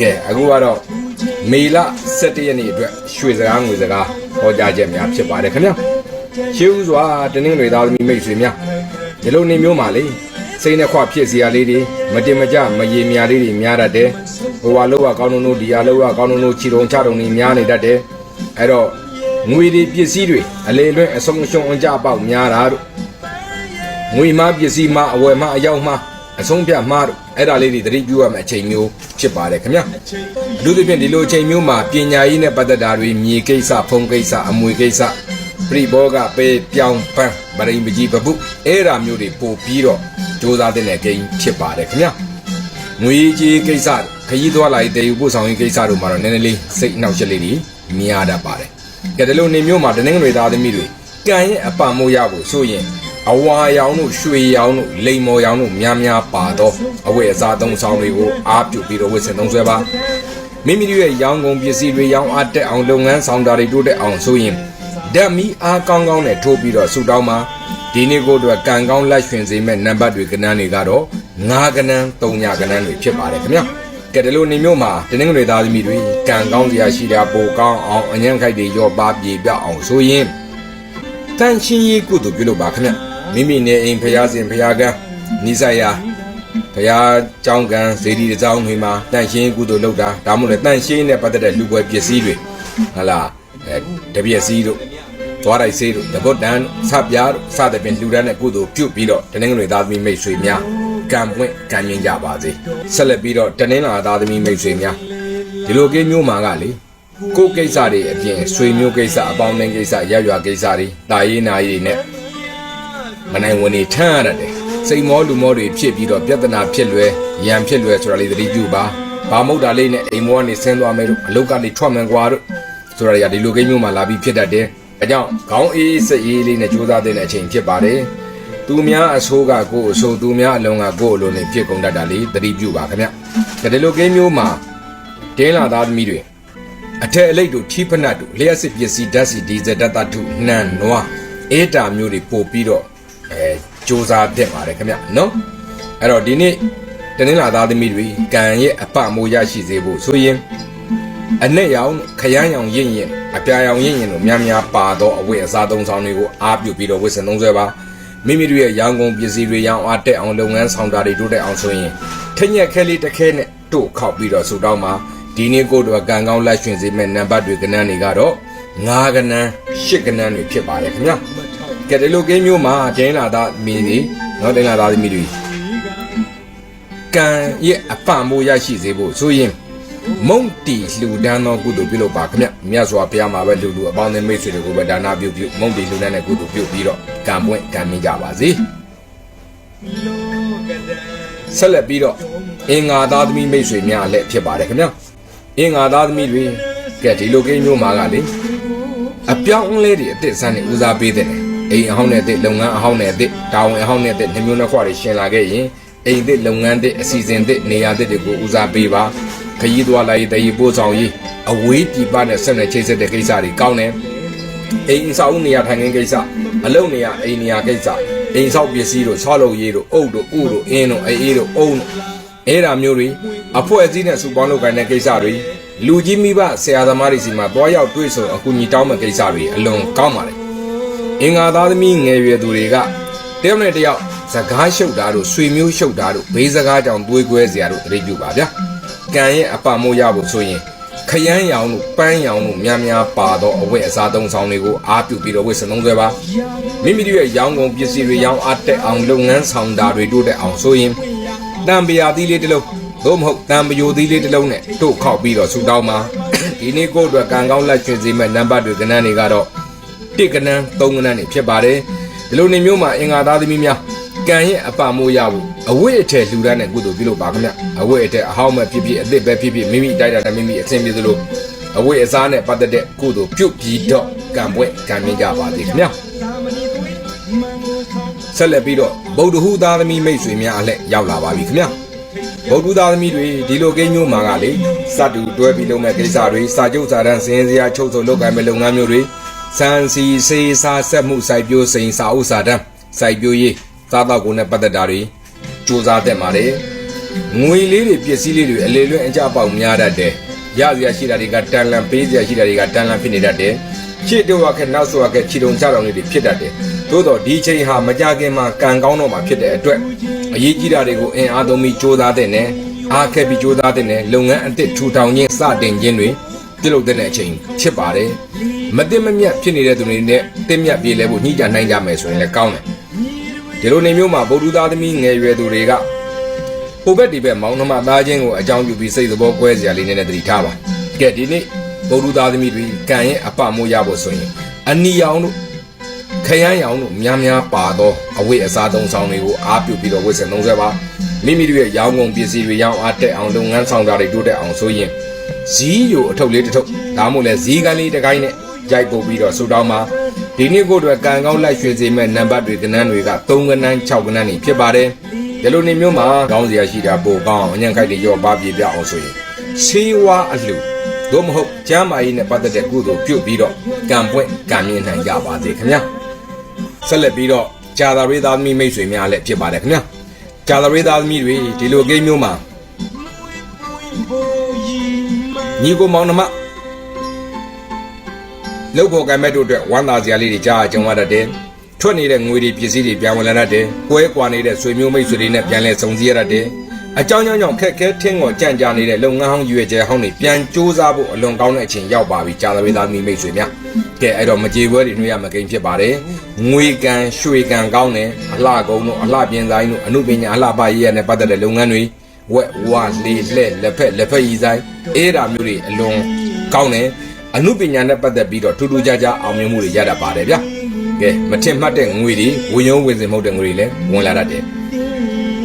ကဲအခုကတော့မေလ17ရက်နေ့အတွက်ရွှေစကားငွေစကားဟောကြားချက်များဖြစ်ပါတယ်ခင်ဗျာရှေးဥစွာတနင်္ဂနွေသားသမီးမိတ်ဆွေများဒီလိုနေမျိုးမှာလေစိတ်နှခွဖြစ်စရာလေးတွေမတင်မကြမရေမြာလေးတွေများတတ်တယ်ဟိုဟာလောကကောင်းတို့ဒီဟာလောကကောင်းတို့ချီတုံချတုံတွေများနေတတ်တယ်အဲ့တော့ငွေတွေပစ္စည်းတွေအလေလွင့်အဆုံးရှုံးအကြပေါက်များတာတို့ငွေမှပစ္စည်းမှအဝယ်မှအရောက်မှအဆုံးဖြတ်မှတို့ အဲ့ဒါလေးတွေသတိပြုရမယ့်အချိန်မျိုးဖြစ်ပါတယ်ခင်ဗျာအထူးသဖြင့်ဒီလိုအချိန်မျိုးမှာပညာရေးနဲ့ပတ်သက်တာတွေမြေကိစ္စဖုံကိစ္စအမွေကိစ္စပြိဘောကပေပြောင်းပန်းဗရိန်ပကြီးပပုအဲ့ဒါမျိုးတွေပို့ပြီးတော့စူးစမ်းတဲ့ကိန်းဖြစ်ပါတယ်ခင်ဗျာငွေကြီးကိစ္စခရီးသွားလာရေးတည်ယူပို့ဆောင်ရေးကိစ္စတို့မှာတော့နည်းနည်းလေးစိတ်အနှောက်အယှက်လေးတွေများတတ်ပါတယ်ကဲဒီလိုနေမျိုးမှာတနင်္ဂနွေသားသမီးတွေကံရဲ့အပံမိုးရဖို့ဆိုရင် အဝါရောင်တို့ရွှေရောင်တို့လိမ်မော်ရောင်တို့များများပါတော့အဝတ်အစားသုံးဆောင်တွေကိုအားပြုပြီးတော့ဝတ်ဆင်သုံးဆွဲပါမိမိတို့ရဲ့ရောင်ကုန်ပစ္စည်းတွေရောင်းအားတက်အောင်လုပ်ငန်းဆောင်တာတွေတိုးတက်အောင်ဆိုရင်ဓာတ်မီအားကောင်းကောင်းနဲ့ထိုးပြီးတော့ဆူတောင်းမှာဒီနေ့ကိုတော့ကံကောင်းလက်ရွှင်စေမဲ့နံပါတ်တွေကဏ္ဍတွေကတော့9ကဏ္ဍ3ညကဏ္ဍတွေဖြစ်ပါတယ်ခင်ဗျာကဲဒီလိုနေမျိုးမှာတင်းငွေသားသမီးတွေကံကောင်းစရာရှိတာပိုကောင်းအောင်အញ្ញံခိုက်တွေရော့ပါပြေပြအောင်ဆိုရင်တန်ချင်းရေးကုသိုလ်ပြုလုပ်ပါခင်ဗျ မိမိနေအိမ်ဖျားစဉ်ဖျားကန်းနိစ္စရာဖျားကြောင်းကန်းဇေဒီတစ်ကြောင်းတွေမှာတန်ရှင်းကုသိုလ်လုပ်တာဒါမှမဟုတ်တန်ရှင်းနဲ့ပတ်သက်တဲ့လူပွဲပစ္စည်းတွေဟလာအဲတပြည့်စည်းတို့သွားတိုက်စေးတို့တပုတ်တန်စပြားတို့စသဖြင့်လူတန်းတဲ့ကုသိုလ်ပြုပြီးတော့တနင်္ဂနွေသားသမီးမိတ်ဆွေများကံပွင့်ကံမြင့်ကြပါစေဆက်လက်ပြီးတော့တနင်္လာသားသမီးမိတ်ဆွေများဒီလိုကိမျိုးမှာကလေကိုယ်ကိစ္စတွေအပြင်ဆွေမျိုးကိစ္စအပေါင်းအသင်းကိစ္စရရွာကိစ္စတွေတာရေးနာရေးနဲ့ မနိုင်ဝင်နေထမ်းရတတ်တယ်စိတ်မောလူမောတွေဖြစ်ပြီးတော့ပြဿနာဖြစ်လွယ်ရန်ဖြစ်လွယ်ဆိုတာလေးသတိပြုပါဘာမဟုတ်တာလေးနဲ့အိမ်မောကနေဆင်းသွားမယ်တို့အလုတ်ကနေထွက်မယ်ကွာတို့ဆိုတာတွေကဒီလိုကိန်းမျိုးမှာလာပြီးဖြစ်တတ်တယ်အကြောင်းခေါင်းအေးစိတ်အေးလေးနဲ့ကြိုးစားတဲ့အချိန်ဖြစ်ပါတယ်သူများအဆိုးကကိုယ်အဆိုးသူများအလုံးကကိုယ်အလုံးနဲ့ဖြစ်ကုန်တတ်တာလေးသတိပြုပါခင်ဗျဒီလိုကိန်းမျိုးမှာတင်းလာသားသမီးတွေအထက်အလိတ်တို့ထီးဖနတ်တို့လျှက်စစ်ပစ္စည်းဓာတ်စီဒီဇယ်ဓာတ်သတ္ထုနှံနွားအေးတာမျိုးတွေပို့ပြီးတော့ အဲစ조사တက်ပါတယ်ခင်ဗျနော်အဲ့တော့ဒီနေ့တနင်္လာသားသမီးတွေကံရဲ့အပမိုးရရှိစေဖို့ဆိုရင်အနဲ့ရောင်ခရမ်းရောင်ရင့်ရင်အပြာရောင်ရင့်ရင်တို့များများပါတော့အဝတ်အစားသုံးဆောင်တွေကိုအားပြုပြီးတော့ဝတ်ဆင်သုံးဆွဲပါမိမိတို့ရဲ့ရောင်ကုန်ပစ္စည်းတွေရောင်းအားတက်အောင်လုပ်ငန်းဆောင်တာတွေတိုးတက်အောင်ဆိုရင်ထက်ညက်ခဲလေးတစ်ခဲနဲ့တို့ခောက်ပြီးတော့ဆူတောင်းပါဒီနေ့ကိုတော့ကံကောင်းလက်ရွှင်စေမဲ့နံပါတ်တွေကဏ္ဍတွေကတော့9ကဏ္ဍ10ကဏ္ဍတွေဖြစ်ပါတယ်ခင်ဗျာ ကဲဒီလိုကိန်းမျိုးမှာဒင်းလာသားမီတွေနော်ဒင်းလာသားသမီးတွေကံရဲ့အပံမိုးရရှိစေဖို့ဆိုရင်မုံတီလှူဒန်းသောကုသိုလ်ပြုလုပ်ပါခင်ဗျမြတ်စွာဘုရားမှာပဲလူလူအပေါင်းအသင်းမိတ်ဆွေတွေကိုပဲဒါနာပြုပြုမုံတီလှူဒန်းတဲ့ကုသိုလ်ပြုပြီးတော့ကံပွင့်ကံမြင့်ကြပါစေဆက်လက်ပြီးတော့အင်္ဂါသားသမီးမိတ်ဆွေများလည်းဖြစ်ပါတယ်ခင်ဗျအင်္ဂါသားသမီးတွေကဲဒီလိုကိန်းမျိုးမှာကလေအပြောင်းအလဲတွေအစ်စ်ဆန်းနေဦးစားပေးတဲ့ အိမ်အဟောင်းနဲ့အစ်စ်လုပ်ငန်းအဟောင်းနဲ့အစ်စ်တာဝန်အဟောင်းနဲ့အစ်စ်နှမျိုးနှစ်ခွတွေရှင်လာခဲ့ရင်အိမ်အစ်စ်လုပ်ငန်းအစ်စ်အစီအစဉ်အစ်စ်နေရာအစ်စ်တွေကိုဦးစားပေးပါခရီးသွားလာရေးတည်ပို့ဆောင်ရေးအဝေးပြည်ပနဲ့ဆက်နွယ်ချိတ်ဆက်တဲ့ကိစ္စတွေကောင်းတယ်အိမ်အဆောက်အဦနေရာထိုင်ခင်းကိစ္စအလုပ်နေရာအိမ်နေရာကိစ္စအိမ်ဆောက်ပစ္စည်းတို့ဆောက်လုပ်ရေးတို့အုပ်တို့ဥတို့အင်းတို့အေးတို့အုံတို့အဲ့ဒါမျိုးတွေအဖွဲ့အစည်းနဲ့စုပေါင်းလုပ်ကိုင်တဲ့ကိစ္စတွေလူကြီးမိဘဆရာသမားတွေစီမှာတွားရောက်တွေ့ဆုံအကူအညီတောင်းမဲ့ကိစ္စတွေအလွန်ကောင်းပါတယ်။ အင်္ဂါသားသမီးငယ်ရွယ်သူတွေကတယောက်နဲ့တယောက်စကားရှုပ်တာတို့ဆွေမျိုးရှုပ်တာတို့ဘေးစကားကြောင့်တွေးကွဲစရာတို့တတိပြုပါဗျာ။ကံရဲ့အပမိုးရဖို့ဆိုရင်ခရမ်းရောင်တို့ပန်းရောင်တို့များများပါတော့အဝတ်အစားသုံးဆောင်တွေကိုအားပြုပြီးတော့ဝတ်ဆင်သုံးဆွဲပါမိမိတို့ရဲ့ရောင်းကုန်ပစ္စည်းတွေရောင်းအားတက်အောင်လုပ်ငန်းဆောင်တာတွေတိုးတက်အောင်ဆိုရင်တံပရာသီးလေးတစ်လုံးသို့မဟုတ်တံပယိုသီးလေးတစ်လုံးနဲ့တို့ခောက်ပြီးတော့ဆူတောင်းမှာဒီနေ့ကိုယ့်အတွက်ကံကောင်းလက်ချွင်စေမဲ့နံပါတ်တွေကဏ္ဍတွေကတော့ တစ်ကဏ္ဍသုံးကဏ္ဍတွေဖြစ်ပါတယ်ဒီလိုနေမျိုးမှာအင်္ဂါသားသမီးများကံရဲ့အပမိုးရဖို့အဝိအထည်လှူဒန်းတဲ့ကုသိုလ်ပြုလုပ်ပါခင်ဗျအဝိအထည်အဟောင်းမဲ့ဖြစ်ဖြစ်အသစ်ပဲဖြစ်ဖြစ်မိမိတိုက်တာနဲ့မိမိအဆင်ပြေသလိုအဝိအစားနဲ့ပတ်သက်တဲ့ကုသိုလ်ပြုပြီးတော့ကံပွဲကံမြင့်ကြပါစေခင်ဗျဆက်လက်ပြီးတော့ဗုဒ္ဓဟူသားသမီးမိတ်ဆွေများအလှည့်ရောက်လာပါပြီခင်ဗျဗုဒ္ဓသားသမီးတွေဒီလိုကိန်းမျိုးမှာကလေစတူတွဲပြီးလုပ်မဲ့ကိစ္စတွေစာချုပ်စာတမ်းစင်စရာချုပ်ဆိုလုပ်ကိုင်မဲ့လုပ်ငန်းမျိုးတွေ စံစီစေးစားဆက်မှုစိုက်ပျိုးစိန်စာဥစာတန်းစိုက်ပျိုးရေးစားတောက်ကုန်နဲ့ပတ်သက်တာတွေစူးစမ်းတက်ပါတယ်ငွေလေးတွေပစ္စည်းလေးတွေအလေလွင့်အကြပေါက်များတတ်တယ်ရစရာရှိတာတွေကတန်လန်ပေးစရာရှိတာတွေကတန်လန်ဖြစ်နေတတ်တယ်ခြေတော့ခက်နောက်ဆိုခက်ခြေတုံကြတော်လေးတွေဖြစ်တတ်တယ်သို့တော့ဒီချိန်ဟာမကြခင်မှာကံကောင်းတော့မှာဖြစ်တဲ့အတွက်အရေးကြီးတာတွေကိုအင်အားသုံးပြီးစူးစမ်းတဲ့နဲ့အားခက်ပြီးစူးစမ်းတဲ့နဲ့လုပ်ငန်းအသစ်ထူထောင်ခြင်းစတင်ခြင်းတွေ ပြုလုပ်တဲ့အချိန်ဖြစ်ပါတယ်မတင်မမြတ်ဖြစ်နေတဲ့သူတွေနဲ့တင်မြတ်ပြေလဲဖို့ညှိကြနိုင်ကြမယ်ဆိုရင်လည်းကောင်းတယ်ဒီလိုနေမျိုးမှာဗုဒ္ဓသားသမီးငယ်ရွယ်သူတွေကဟိုဘက်ဒီဘက်မောင်နှမသားချင်းကိုအကြောင်းပြုပြီးစိတ်သဘောကွဲစရာလေးနဲ့တတိထားပါကဲဒီနေ့ဗုဒ္ဓသားသမီးတွေကံရဲ့အပမိုးရဖို့ဆိုရင်အနီရောင်တို့ခရမ်းရောင်တို့များများပါသောအဝိအစားသုံးဆောင်တွေကိုအားပြုပြီးတော့ဝိစင်သုံးဆွဲပါမိမိတို့ရဲ့ရောင်းကုန်ပစ္စည်းတွေရောင်းအားတက်အောင်လုပ်ငန်းဆောင်တာတွေတိုးတက်အောင်ဆိုရင် ဇီးယိုအထုပ်လေးတစ်ထုပ်ဒါမှမဟုတ်လဲဇီးကန်းလေးတစ်ကိုင်းနဲ့ရိုက်ပုတ်ပြီးတော့ဆူတောင်းပါဒီနေ့ကိုယ်တွေကံကောင်းလိုက်ရွှေစေမဲ့နံပါတ်တွေကနန်းတွေက3ကနန်း6ကနန်းနေဖြစ်ပါတယ်ဒီလိုနေမျိုးမှာကောင်းစရာရှိတာပိုကောင်းအောင်အညံ့ခိုက်တွေရောပါပြေပြအောင်ဆိုရင်ဆေးဝါးအလှသို့မဟုတ်ကျမ်းမာရေးနဲ့ပတ်သက်တဲ့ကုသိုလ်ပြုတ်ပြီးတော့ကံပွင့်ကံမြင့်နိုင်ကြပါစေခင်ဗျာဆက်လက်ပြီးတော့ဂျာသာရေးသားသမီးမိတ်ဆွေများလည်းဖြစ်ပါတယ်ခင်ဗျာဂျာသာရေးသားသမီးတွေဒီလိုကိန်းမျိုးမှာ ညီကိုမောင်နှမလောက်ဖို့ကံမဲ့တို့အတွက်ဝမ်းသာစရာလေးတွေကြားကြုံရတတ်တယ်ထွက်နေတဲ့ငွေတွေပစ္စည်းတွေပြန်ဝင်လာတတ်တယ်ကွဲကွာနေတဲ့ဆွေမျိုးမိတ်ဆွေတွေနဲ့ပြန်လဲစုံစည်းရတတ်တယ်အကြောင်းကြောင့်ကြောင့်ခက်ခဲထင်းကိုကြံ့ကြာနေတဲ့လုပ်ငန်းဟောင်းရွေကျဲဟောင်းတွေပြန်စူးစမ်းဖို့အလွန်ကောင်းတဲ့အချိန်ရောက်ပါပြီကြာသပတေးသားမိမိတ်ဆွေများကဲအဲ့တော့မကြေပွဲတွေနှွေးရမကိန်းဖြစ်ပါတယ်ငွေကံရွှေကံကောင်းတယ်အလှကုန်းတို့အလှပြင်ဆိုင်တို့အမှုပညာအလှပရေးရနဲ့ပတ်သက်တဲ့လုပ်ငန်းတွေ ဝက်ဝါလေလက်လက်ဖက်လက်ဖက်ရည်ဆိုင်အဲ့ဒါမျိုးတွေအလွန်ကောင်းတယ်အမှုပညာနဲ့ပတ်သက်ပြီးတော့ထူးထူးခြားခြားအောင်မြင်မှုတွေရတတ်ပါတယ်ဗျာကဲမထင်မှတ်တဲ့ငွေတွေဝင်ရုံးဝင်စင်မဟုတ်တဲ့ငွေတွေလည်းဝင်လာတတ်တယ်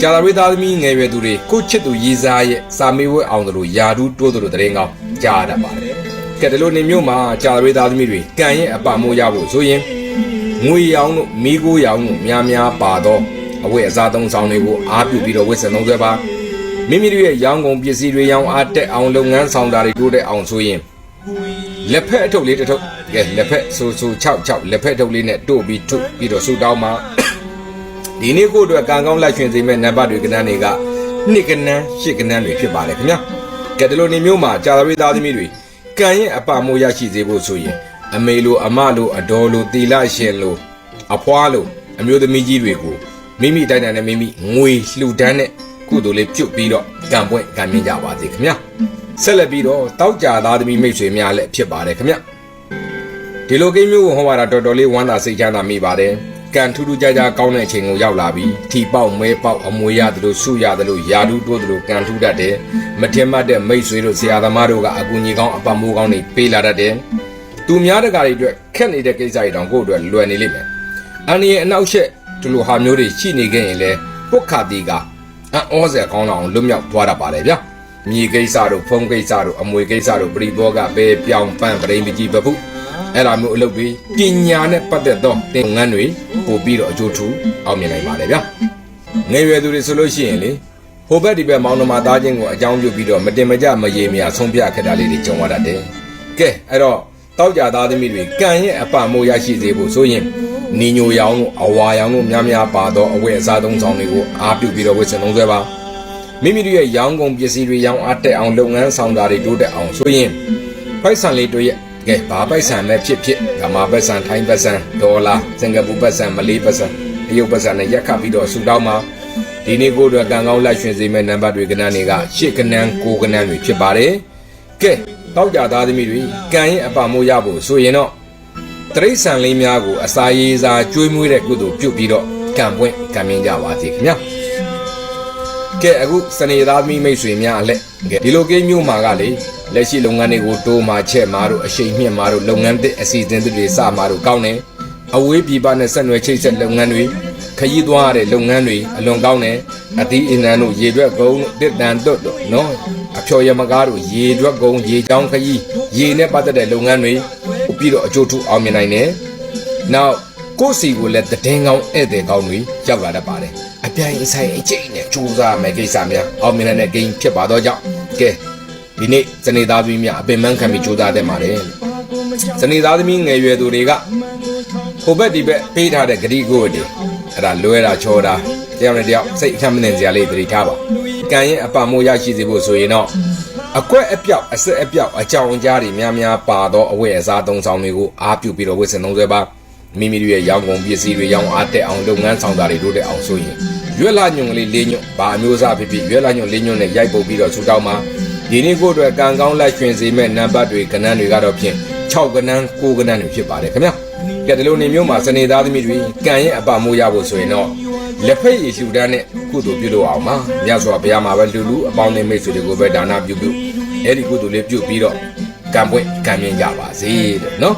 ကြာလာဝေးသားသမီးငယ်ရွယ်သူတွေကိုချစ်သူရေးစားရဲ့စာမေးဝဲအောင်တို့ယာဒူးတိုးတို့တရင်ကောင်းကြားရတတ်ပါတယ်ကဲဒီလိုနေမျိုးမှာကြာလာဝေးသားသမီးတွေကံရဲ့အပမိုးရဖို့ဆိုရင်ငွေရောင်တို့မိကိုရောင်တို့များများပါတော့အဝတ်အစားသုံးဆောင်တွေကိုအားပြုပြီးတော့ဝတ်ဆင်သုံးဆွဲပါ မိမိတို့ရဲ့ရောင်းကုန်ပစ္စည်းတွေရောင်းအားတက်အောင်လုပ်ငန်းဆောင်တာတွေတိုးတက်အောင်ဆိုရင်လက်ဖက်အထုပ်လေးတစ်ထုပ်ကဲလက်ဖက်ဆူဆူ6 6လက်ဖက်ထုတ်လေးနဲ့တို့ပြီးထုတ်ပြီးတော့ဆူတောင်းမှာဒီနေ့ကိုအတွက်ကံကောင်းလက်ရှင်စိမဲ့နံပါတ်တွေကနန်းတွေကနှစ်ကနန်းရှစ်ကနန်းတွေဖြစ်ပါတယ်ခင်ဗျာကဲဒီလိုနေမျိုးမှာကြာသပတေးသားသမီးတွေကံရဲ့အပမိုးရရှိစေဖို့ဆိုရင်အမေလိုအမလိုအတော်လိုတီလာရှင်လိုအဖွားလိုအမျိုးသမီးကြီးတွေကိုမိမိတိုင်းတိုင်းနဲ့မိမိငွေလှူဒန်းတဲ့ ကုသိုလ်လေးပြုတ်ပြီးတော့ကံပွင့်ကံမြင့်ကြပါစေခင်ဗျာဆက်လက်ပြီးတော့တောက်ကြသားသမီးမိတ်ဆွေများလည်းဖြစ်ပါတယ်ခင်ဗျာဒီလိုကိန်းမျိုးကိုဟောပါတာတော်တော်လေးဝမ်းသာစိတ်ချမ်းသာမိပါတယ်။ကံထူးထူးခြားခြားကောင်းတဲ့အချိန်ကိုရောက်လာပြီ။ထီပေါက်မဲပေါက်အမွေရတယ်လို့ဆုရတယ်လို့ယာဒူးတိုးတယ်လို့ကံထူးတတ်တယ်။မထင်မှတ်တဲ့မိတ်ဆွေတို့ဆရာသမားတို့ကအကူကြီးကောင်းအပတ်မိုးကောင်းတွေပေးလာတတ်တယ်။သူများတကာတွေအတွက်ခက်နေတဲ့ကိစ္စတွေတောင်ကိုယ့်အတွက်လွယ်နေလိမ့်မယ်။အန်ဒီရဲ့အနောက်ရှက်ဒီလိုဟာမျိုးတွေရှိနေခဲ့ရင်လေပုတ်ခါတီက အံ့ဩစရာကောင်းအောင်လွတ်မြောက်သွားတတ်ပါတယ်ဗျာ။မြေကိစ္စတို့ဖုံးကိစ္စတို့အမွေကိစ္စတို့ပရိဘောကပဲပြောင်းပန်းပရိမကြီးပပုအဲ့လိုမျိုးအလုပ်တွေပညာနဲ့ပတ်သက်သောသင်ငန်းတွေပို့ပြီးတော့အကျိုးထူအောင်မြင်နိုင်ပါတယ်ဗျာငယ်ရွယ်သူတွေဆိုလို့ရှိရင်လေဟိုဘက်ဒီဘက်မောင်နှမသားချင်းကိုအကြောင်းပြုပြီးတော့မတင်မကြမရေမရဆုံးပြခက်တာလေးတွေကြုံရတတ်တယ်ကဲအဲ့တော့ တောက်ကြသားသမီးတွေကံရဲ့အပမိုးရရှိစေဖို့ဆိုရင်နီညိုရောင်တို့အဝါရောင်တို့များများပါသောအဝတ်အစားသုံးဆောင်တွေကိုအားပြုပြီးတော့ဝတ်ဆင်သုံးဆွဲပါမိမိတို့ရဲ့ရောင်းကုန်ပစ္စည်းတွေရောင်းအားတက်အောင်လုပ်ငန်းဆောင်တာတွေတိုးတက်အောင်ဆိုရင်ဖိုက်ဆန်လေးတို့ရဲ့ကဲဘာပိုက်ဆံပဲဖြစ်ဖြစ်ဗမာပိုက်ဆံထိုင်းပိုက်ဆံဒေါ်လာစင်ကာပူပိုက်ဆံမလေးပိုက်ဆံတရုတ်ပိုက်ဆံနဲ့ရက်ခတ်ပြီးတော့ဆူတောင်းမှာဒီနေ့ကိုယ်တို့ကံကောင်းလက်ရွှင်စေမဲ့နံပါတ်တွေကနန်းတွေကရှစ်ကနန်းကိုကနန်းတွေဖြစ်ပါတယ်ကဲ တောက်ကြသားသမီးတွေကံရဲ့အပမိုးရဖို့ဆိုရင်တော့တရိษံလေးများကိုအစာရေးစားကျွေးမွေးတဲ့ကုသိုလ်ပြုတ်ပြီးတော့ကံပွင့်ကံမြင့်ကြပါစေခင်ဗျာကဲအခုစနေသားသမီးမိတ်ဆွေများအလက်ကဲဒီလိုကိန်းမျိုးမှာကလေလက်ရှိလုပ်ငန်းတွေကိုတိုးမာချက်မာတို့အရှိန်မြင့်မာတို့လုပ်ငန်းသစ်အစီအစဉ်တွေစမာတို့ကောင်းတယ်အဝေးပြည်ပနဲ့ဆက်နွယ်ချိတ်ဆက်လုပ်ငန်းတွေခရီးသွားရတဲ့လုပ်ငန်းတွေအလွန်ကောင်းတယ်အသီးအနှံတို့ရေရွက်ကုန်းတို့တစ်တန်တွတ်တို့နော် အဖျော်ရမကားတို့ရေရွက်ကုန်းရေချောင်းခရီးရေနဲ့ပတ်သက်တဲ့လုပ်ငန်းတွေပြီးတော့အကျိုးထူအောင်မြင်နိုင်တယ်နောက်ကိုယ့်စီကိုလည်းတည်င်းကောင်းဧည့်သည်ကောင်းတွေရောက်လာတတ်ပါတယ်အပြိုင်အဆိုင်အကျိတ်နဲ့ကြိုးစားမယ်ကိစ္စများအောင်မြင်တဲ့ဂိမ်းဖြစ်ပါတော့ကြောင့်ကဲဒီနေ့စနေသားသမီးများအပင်ပန်းခံပြီးကြိုးစားတဲ့ပါတယ်စနေသားသမီးငယ်ရွယ်သူတွေကဟိုဘက်ဒီဘက်ပေးထားတဲ့ဂရီကိုတွေအဲ့ဒါလွဲတာချောတာတယောက်နဲ့တယောက်စိတ်အခမ်းမနေစရာလေးသတိထားပါ ကံရဲ့အပမိုးရရှိစေဖို့ဆိုရင်တော့အကွက်အပြောက်အဆက်အပြောက်အကြောင်ကြားတွေများများပါသောအဝတ်အစားသုံးဆောင်တွေကိုအားပြုပြီးတော့ဝတ်ဆင်သုံးဆွဲပါမိမိတို့ရဲ့ရောင်းကုန်ပစ္စည်းတွေရောင်းအားတက်အောင်လုပ်ငန်းဆောင်တာတွေတို့တက်အောင်ဆိုရင်ရွက်လာညွန့်ကလေးလေးညွန့်ဘာအမျိုးအစားဖြစ်ဖြစ်ရွက်လာညွန့်လေးညွန့်နဲ့ရိုက်ပုတ်ပြီးတော့ဆူတောင်းမှာဒီနေ့ကိုယ်အတွက်ကံကောင်းလိုက်ရွှင်စေမဲ့နံပါတ်တွေကဏ္ဍတွေကတော့ဖြင့်6ကဏ္ဍ9ကဏ္ဍတွေဖြစ်ပါတယ်ခင်ဗျာကဲဒီလိုနေမျိုးမှာစနေသားသမီးတွေကံရဲ့အပမိုးရဖို့ဆိုရင်တော့ လက်ဖက်ရည်ရှူတန်းနဲ့ကုသိုလ်ပြုလို့အောင်ပါမြတ်စွာဘုရားမှာပဲလူလူအပေါင်းနဲ့မိတ်ဆွေတွေကိုပဲဒါနပြုပြုအဲ့ဒီကုသိုလ်လေးပြုပြီးတော့ကံပွင့်ကံမြင့်ကြပါစေတဲ့နော်